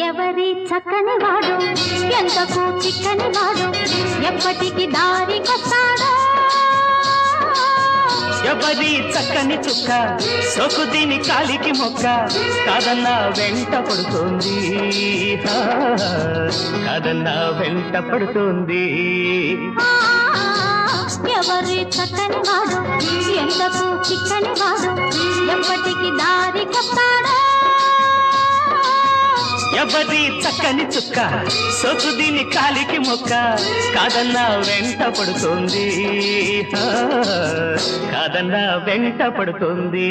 ఎవరి చక్కని వాడు? ఎంతకు చిక్కని వాడు ఎప్పటికి దారి కొస్తాడో ఎవరి చక్కని చుక్క? సొకు దీని కాలికి మొక్క? కాదన్న వెంట పడుతోంది. కాదన్న వెంట పడుతోంది. ఎవరి చక్కని వాడు? ఎంతకు చిక్కని వాడు ఎప్పటికి దారి కొస్తాడో ఎవరి చక్కని చుక్క? సొసు దీని కాలికి మొక్క. కాదన్న వెంట పడుతోంది. కాదన్న వెంట పడుతుంది.